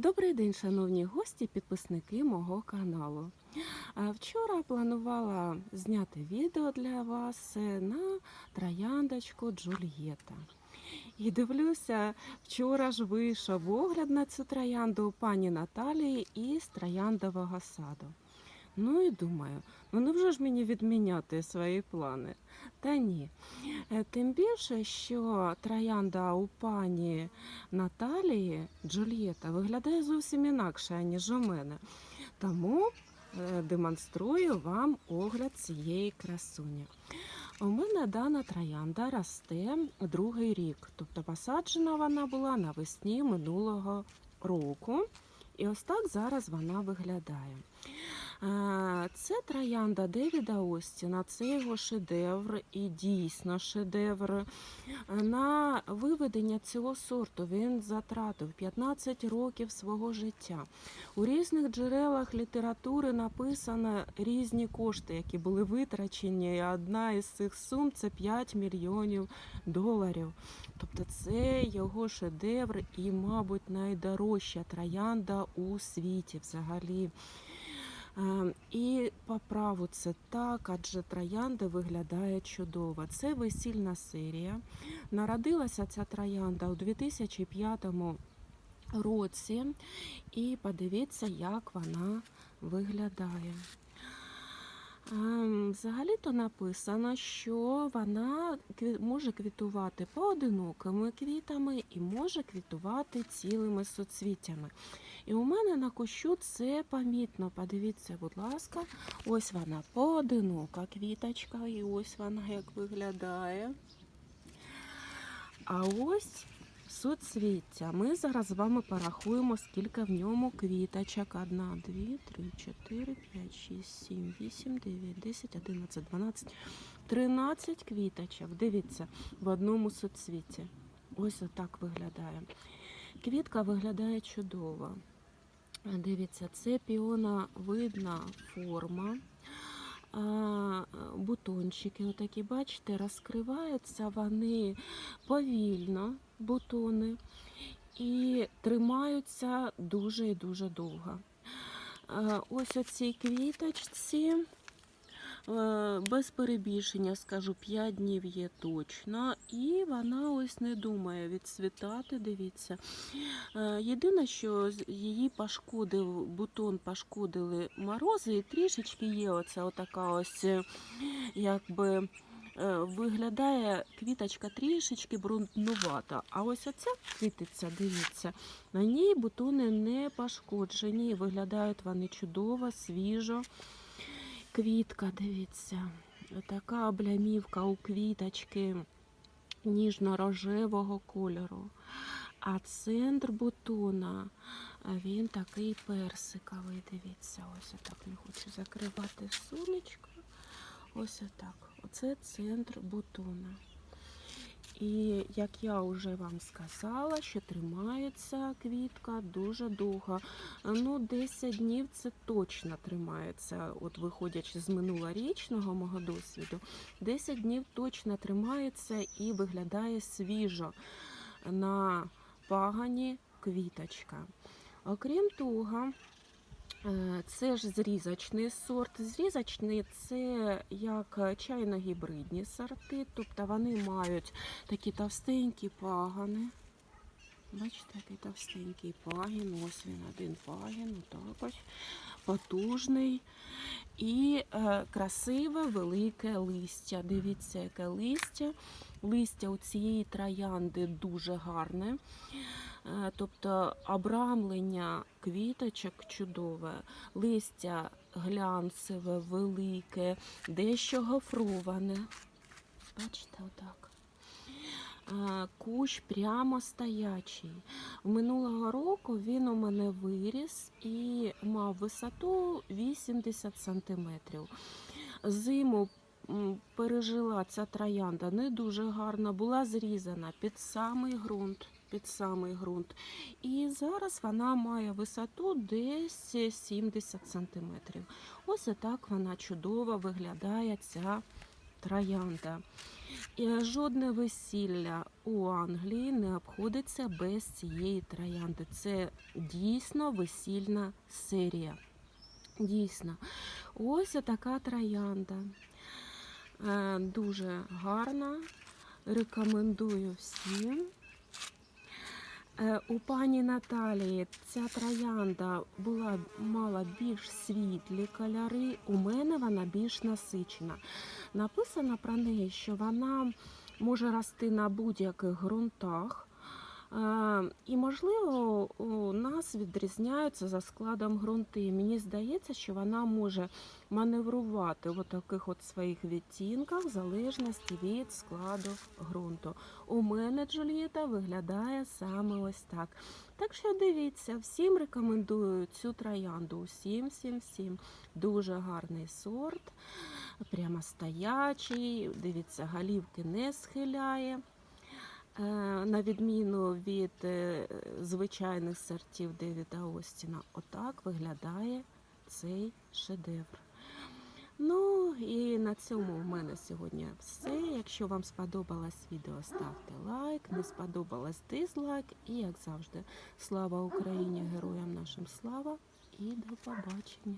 Добрий день, шановні гості, підписники мого каналу. Вчора планувала зняти відео для вас е, на трояндочку Джульєта. І дивлюся, вчора ж вийшов огляд на цю троянду у пані Наталії із трояндового саду. Ну і думаю, ну невже ж мені відміняти свої плани? Та ні. Е, Тим більше, що троянда у пані Наталії Джульєта виглядає зовсім інакше, ніж у мене. Тому е, демонструю вам огляд цієї красуні. У мене дана троянда росте другий рік, тобто посаджена вона була навесні минулого року. І ось так зараз вона виглядає. Це троянда Девіда Остіна, це його шедевр і дійсно шедевр. На виведення цього сорту він затратив 15 років свого життя. У різних джерелах літератури написано різні кошти, які були витрачені. І одна із цих сум це 5 мільйонів доларів. Тобто це його шедевр і, мабуть, найдорожча троянда у світі взагалі. Е, І по праву це так, адже троянда виглядає чудово. Це весільна серія. Народилася ця троянда у 2005 році. І подивіться, як вона виглядає. Взагалі-то написано, що вона може квітувати поодинокими квітами і може квітувати цілими суцвіттями. І у мене на кущу це помітно. Подивіться, будь ласка, ось вона поодинока квіточка, і ось вона як виглядає. А ось суцвіття. Ми зараз з вами порахуємо, скільки в ньому квіточок. Одна, дві, три, чотири, п'ять, шість, сім, вісім, дев'ять, десять, одинадцять, дванадцять, тринадцять квіточок. Дивіться, в одному суцвіті. Ось отак виглядає. Квітка виглядає чудово. Дивіться, це піоновидна форма. Бутончики, отакі, бачите, розкриваються вони повільно, бутони, і тримаються дуже і дуже довго. Ось оці квіточці, е, без перебільшення, скажу, 5 днів є точно, і вона ось не думає відцвітати, дивіться. Е, Єдине, що її пошкодив, бутон пошкодили морози, і трішечки є оця отака ось, е, якби е, виглядає квіточка трішечки бруднувата. А ось оця квітиця, дивіться, на ній бутони не пошкоджені, виглядають вони чудово, свіжо. Квітка, дивіться, така облямівка у квіточки ніжно-рожевого кольору. А центр бутона, він такий персиковий. Дивіться, ось отак не хочу закривати сонечко. Ось отак. Оце центр бутона. І як я вже вам сказала, що тримається квітка дуже довго. Ну, 10 днів це точно тримається. От виходячи з минулорічного мого досвіду, 10 днів точно тримається і виглядає свіжо на пагані квіточка. Окрім того, це ж зрізочний сорт. Зрізочний це як чайно-гібридні сорти, тобто вони мають такі товстенькі пагани. Бачите, який товстенький пагін, ось він один пагін, отак ось, потужний. І е, красиве велике листя. Дивіться, яке листя. Листя у цієї троянди дуже гарне. Е, Тобто обрамлення квіточок чудове, листя глянцеве, велике, дещо гофроване. Бачите, отак. Е, Кущ прямо стоячий. Минулого року він у мене виріс і мав висоту 80 сантиметрів. Зиму пережила ця троянда не дуже гарно, була зрізана під самий ґрунт. Під самий ґрунт. І зараз вона має висоту десь 70 сантиметрів. Ось і так вона чудово виглядає ця троянда. І жодне весілля у Англії не обходиться без цієї троянди. Це дійсно весільна серія. Дійсно. Ось така троянда. Е, Дуже гарна. Рекомендую всім. Е, У пані Наталії ця троянда була мала більш світлі кольори. У мене вона більш насичена. Написано про неї, що вона може рости на будь-яких ґрунтах. І, можливо, у нас відрізняються за складом ґрунти. Мені здається, що вона може маневрувати в таких от своїх відтінках в залежності від складу ґрунту. У мене Джульєта виглядає саме ось так. Так що дивіться, всім рекомендую цю троянду. Усім, всім, всім. Дуже гарний сорт, прямо стоячий. Дивіться, голівки не схиляє. Е, На відміну від е, звичайних сортів Девіда Остіна, отак виглядає цей шедевр. Ну і на цьому в мене сьогодні все. Якщо вам сподобалось відео, ставте лайк. Не сподобалось дизлайк. І як завжди, слава Україні, героям нашим слава і до побачення.